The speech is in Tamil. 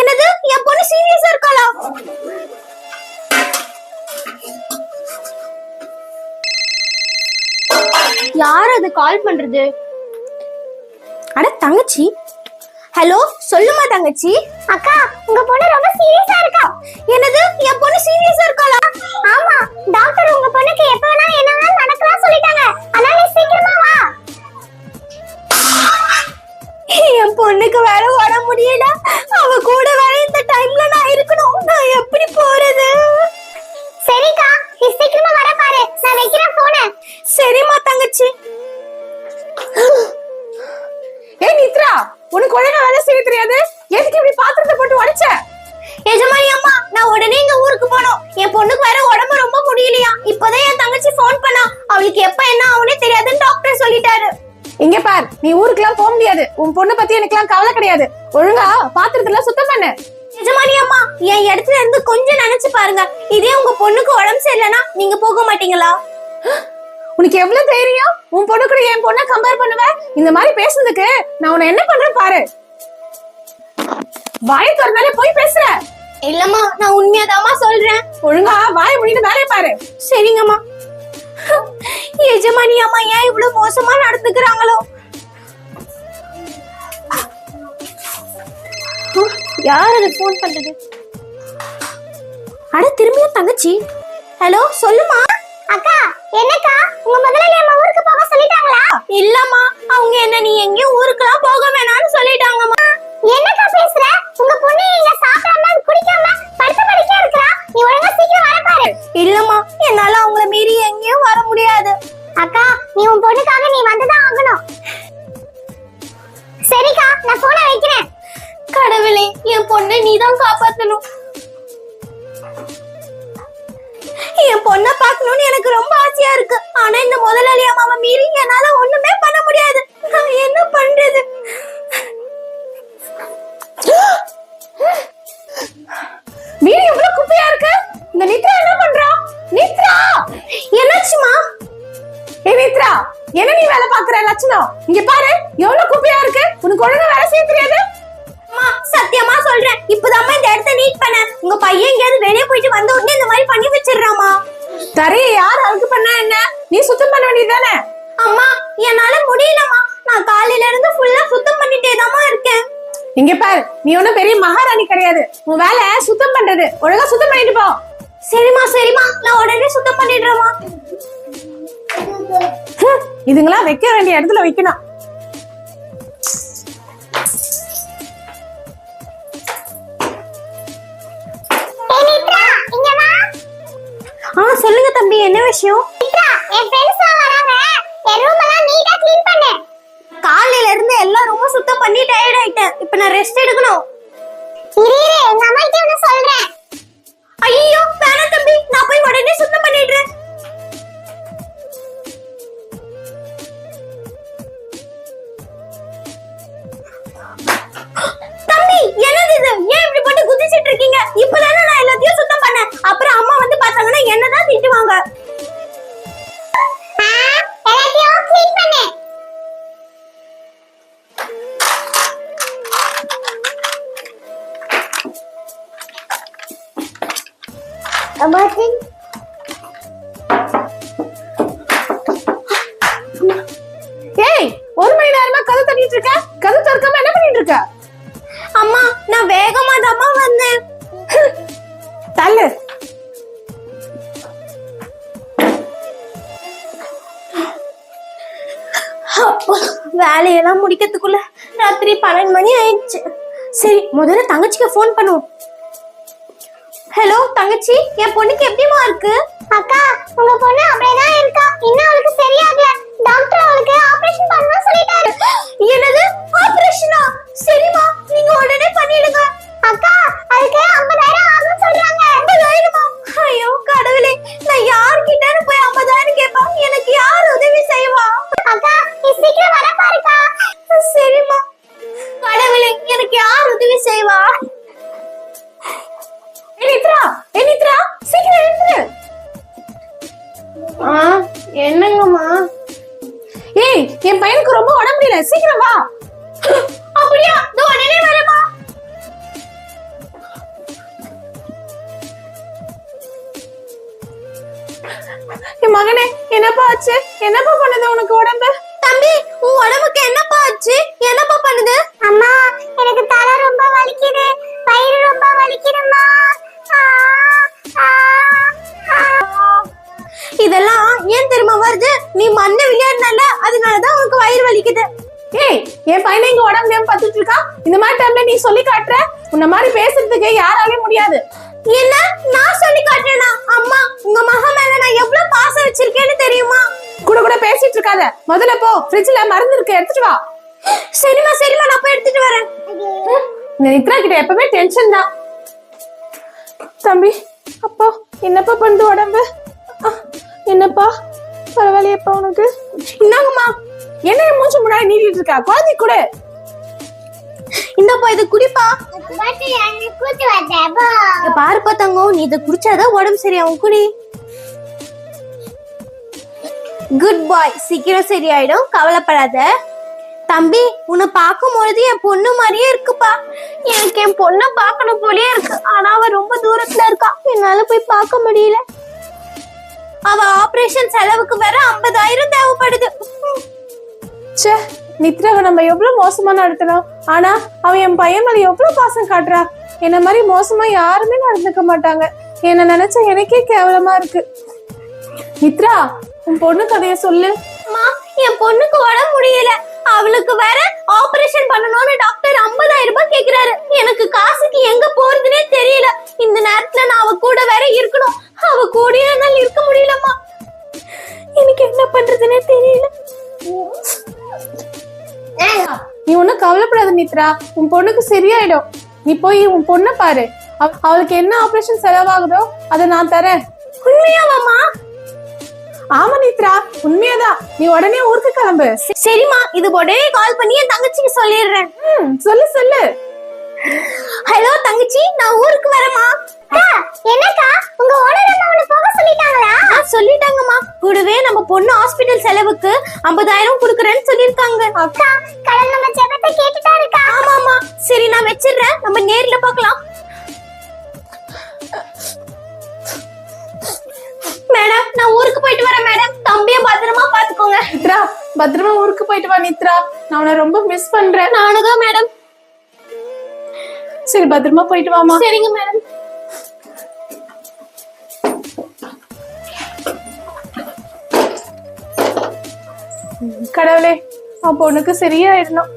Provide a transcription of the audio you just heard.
என்னது? என் பொண்ணு சீரியஸா இருக்காளா? யார் அது கால் பண்றது? அட தங்கச்சி. ஹலோ சொல்லுமா தங்கச்சி? அக்கா உங்க பொண்ணு ரொம்ப சீரியஸா இருக்கா? என்னது? என் பொண்ணு சீரியஸா இருக்காளா? ஆமா டாக்டர் உங்க பொண்ணுக்கு எப்ப வேணா என்ன வேணா நடக்கலாம் சொல்லிட்டாங்க. அதனால சீக்கிரமா வா. என் பொண்ணுக்கு வேற வர முடியல. அவளுக்கு எப்ப என்ன ஆகுனே தெரியாதுன்னு டாக்டர் சொல்லிட்டாரு. இங்க பார் நீ ஊருக்குலாம் போக முடியாது. உன் பொண்ணு பத்தி எனக்குலாம் கவலை கிடையாது. ஒழுங்கா பாத்திரத்தெல்லாம் சுத்தம் பண்ணு. எஜமானி அம்மா என் இடத்துல இருந்து கொஞ்சம் நினைச்சு பாருங்க. இதே உங்க பொண்ணுக்கு உடம்பு சரியில்லைன்னா நீங்க போக மாட்டீங்களா? உனக்கு எவ்வளவு தைரியம்? உன் பொண்ணு கூட என் பொண்ணை கம்பேர் பண்ணுவ? இந்த மாதிரி பேசுனதுக்கு நான் உன்னை என்ன பண்றேன் பாரு. வாயை திறந்தாலே போய் பேசுற. இல்லம்மா நான் உண்மையாதாம்மா சொல்றேன். ஒழுங்கா வாய் முடிந்து வேலையை பாரு. சரிங்கம்மா. எஜமானி அம்மா ஏன் இவ்வளவு மோசமா நடந்துக்கிறாங்களோ? யார் அது ஃபோன் பண்றது? அட திரும்பியும் தங்கச்சி. ஹலோ சொல்லுமா? அக்கா என்னக்கா? உங்க முதலாளி அம்மா ஊருக்கு போக சொல்லிட்டாங்களா? இல்லம்மா அவங்க என்ன நீ எங்கேயும் ஊருக்குலாம் போக வேணாம்னு சொல்லிட்டாங்கம்மா. என்னக்கா பேசுற? உங்க பொண்ணு இங்க அக்கா நீ உன் பொண்ணுக்காக நீ வந்துதான் ஆகணும். சரிக்கா நான் போன வைக்கிறேன். கடவுளே என் பொண்ணை நீதான் காப்பாத்தணும். என் பொண்ணை பார்க்கணும்னு எனக்கு ரொம்ப ஆசையா இருக்கு. ஆனா இந்த முதலாளி அம்மாவை மீறி என்னால ஒண்ணுமே பண்ண முடியாது. நான் என்ன பண்றது? லட்சணம் இங்க பாரு எவ்வளவு குப்பையா இருக்கு? உனக்கு ஒழுங்கா வேலை செய்ய தெரியாது? அம்மா சத்தியமா சொல்றேன். இப்பதாம்மா இந்த இடத்த நீட் பண்ண. உங்க பையன் எங்கேயாவது வெளியே போயிட்டு வந்த உடனே இந்த மாதிரி பண்ணி வச்சிடுறாமா தரையை யார் அழுக்கு பண்ணா என்ன? நீ சுத்தம் பண்ண வேண்டியதுதானே அம்மா என்னால முடியலம்மா. நான் காலையில இருந்து ஃபுல்லா சுத்தம் பண்ணிட்டே இருக்கேன். இங்க பாரு நீ ஒண்ணும் பெரிய மகாராணி கிடையாது. உன் வேலை சுத்தம் பண்றது. ஒழுங்கா சுத்தம் பண்ணிட்டு போ. சரிம்மா சரிம்மா. நான் உடனே சுத்தம் பண்ணிடுறேம்மா. ஹம், இதுங்களாம் வைக்க வேண்டிய இடத்துல வைக்கணும். ஆ சொல்லுங்க தம்பி என்ன விஷயம்? என் ஃப்ரெண்ட்ஸ் வராங்க. என் ரூம் எல்லாம் நீட்டா க்ளீன் பண்ணு. காலையில இருந்து எல்லா ரூமும் சுத்தம் பண்ணி டயர்ட் ஆயிட்டேன். இப்போ நான் ரெஸ்ட் எடுக்கணும். இரு இரு எங்க அம்மா கிட்ட அம்மாச்சி ஏய் ஒரு மணி நேரமா கதை தட்டிட்டு இருக்க கதை திறக்காம என்ன பண்ணிட்டு இருக்க அம்மா நான் வேகமா தாம்மா வந்தேன் தள்ளு வேலையெல்லாம் முடிக்கிறதுக்குள்ள ராத்திரி பன்னெண்டு மணி ஆயிடுச்சு. சரி முதல்ல தங்கச்சிக்கு ஃபோன் பண்ணுவோம். ஹலோ தங்கச்சி என் பொண்ணுக்கு எப்படிமா இருக்கு? அக்கா உங்க பொண்ணு அப்படியேதான் இருக்கா. இன்னும் அவளுக்கு சரியாகல. டாக்டர் அவளுக்கு ஆபரேஷன் பண்ணனும் சொல்லிட்டாரு. என்னது? ஆபரேஷனா சரிமா நீங்க உடனே பண்ணிடுங்க அக்கா அதுக்கு 50000 ஆகும் சீக்கிரம் வா. அப்படியா? தோ உடனே வரேம்மா என் மகனே என்னப்பா ஆச்சு? என்னப்பா பண்ணுது உனக்கு உடம்பு? தம்பி உன் உடம்புக்கு என்னப்பா ஆச்சு? என்னப்பா பண்ணுது? அம்மா எனக்கு தலை ரொம்ப வலிக்குது. வயிறு ரொம்ப வலிக்குதுமா இதெல்லாம் ஏன் தெரியுமா வருது? நீ மண்ணு விளையாடுனால அதனாலதான் உனக்கு வயிறு வலிக்குது. ஏய் என் பையனை இங்க உடம்பு ஏன் பார்த்துட்டு இருக்கான் இந்த மாதிரி டைம்ல நீ சொல்லி காட்டுற? உன்ன மாதிரி பேசுறதுக்கு யாராலையும் முடியாது. என்ன? நான் சொல்லி காட்டுறேனா? அம்மா உங்க மகன் மேல நான் எவ்வளவு பாசம் வச்சிருக்கேன்னு தெரியுமா? கூட கூட பேசிட்டு இருக்காத. முதல்ல போ. ஃப்ரிட்ஜ்ல மருந்து இருக்கு எடுத்துட்டு வா. சரிம்மா சரிம்மா நான் போய் எடுத்துட்டு வரேன். இந்த நித்ரா கிட்ட எப்பவுமே டென்ஷன் தான். தம்பி அப்போ என்னப்பா பண்ணுது உடம்பு? என்னப்பா? பரவாயில்லையப்பா உனக்கு? என்னங்கம்மா என்ன மூச்சு முன்னாடி நீட்டிட்டு இருக்கா? குழந்தை கூட. இந்தப்பா இது குடிப்பா. பாருப்பா தங்கம். நீ இதை குடிச்சாதான் உடம்பு சரியாகும். குடி. குட் பாய் சீக்கிரம் சரியாயிடும். கவலைப்படாத. தம்பி உன்னை பார்க்கும் பொழுது என் பொண்ணு மாதிரியே இருக்குப்பா. எனக்கு என் பொண்ணை பார்க்கணும் போலயே இருக்கு. ஆனா அவ ரொம்ப தூரத்துல இருக்கா. என்னால போய் பார்க்க முடியல. அவ ஆபரேஷன் செலவுக்கு வேற ஐம்பதாயிரம் தேவைப்படுது. ச்சே நித்ராவை நம்ம எவ்வளவு மோசமா நடத்தணும் ஆனா அவன் என் பையன் மேல எவ்வளவு பாசம் காட்டுறா. என்ன மாதிரி மோசமா யாருமே நடந்துக்க மாட்டாங்க. என்ன நினைச்சா எனக்கே கேவலமா இருக்கு. நித்ரா உன் பொண்ணு கதைய சொல்லு. என் பொண்ணுக்கு உடம்பு முடியல. அவளுக்கு வேற ஆபரேஷன் பண்ணணும்னு டாக்டர் 50000 ரூபாய் கேக்குறாரு. எனக்கு காசுக்கு எங்க போறதுனே தெரியல. இந்த நேரத்துல நான் அவ கூட வேற இருக்கணும் நித்ரா உன் பொண்ணுக்கு சரியாயிடும். நீ போய் உன் பொண்ணை பாரு. அவ- அவளுக்கு என்ன ஆபரேஷன் செலவாகுதோ அதை நான் தரேன். உண்மையாவாமா ஆமா நித்ரா. உண்மையாதான். நீ உடனே ஊருக்கு கிளம்பு. சரிம்மா. இது உடனே கால் பண்ணி என் தங்கச்சிக்கு சொல்லிடுறேன். சொல்லு சொல்லு. ஹலோ தங்கச்சி. நான் ஊருக்கு வரேம்மா. அக்கா, என்னக்கா? உங்க ஓனர் அம்மா உன்னை போக சொல்லிட்டாங்களா? சொல்லிட்டாங்கம்மா. கூடவே நம்ம பொண்ணு ஹாஸ்பிட்டல் செலவுக்கு 50000 கொடுக்குறேன்னு சொல்லிருக்காங்க அக்கா கடல் நம்ம ஜெபத்தை நித்ரா பத்திரமா ஊருக்கு போயிட்டு வா நித்ரா. நான் உன்னை ரொம்ப மிஸ் பண்றேன். நானுதான் மேடம் சரி பத்திரமா போயிட்டு வாமா சரிங்க மேடம் கடவுளே அவன் பொண்ணுக்கு சரியாயிடணும்.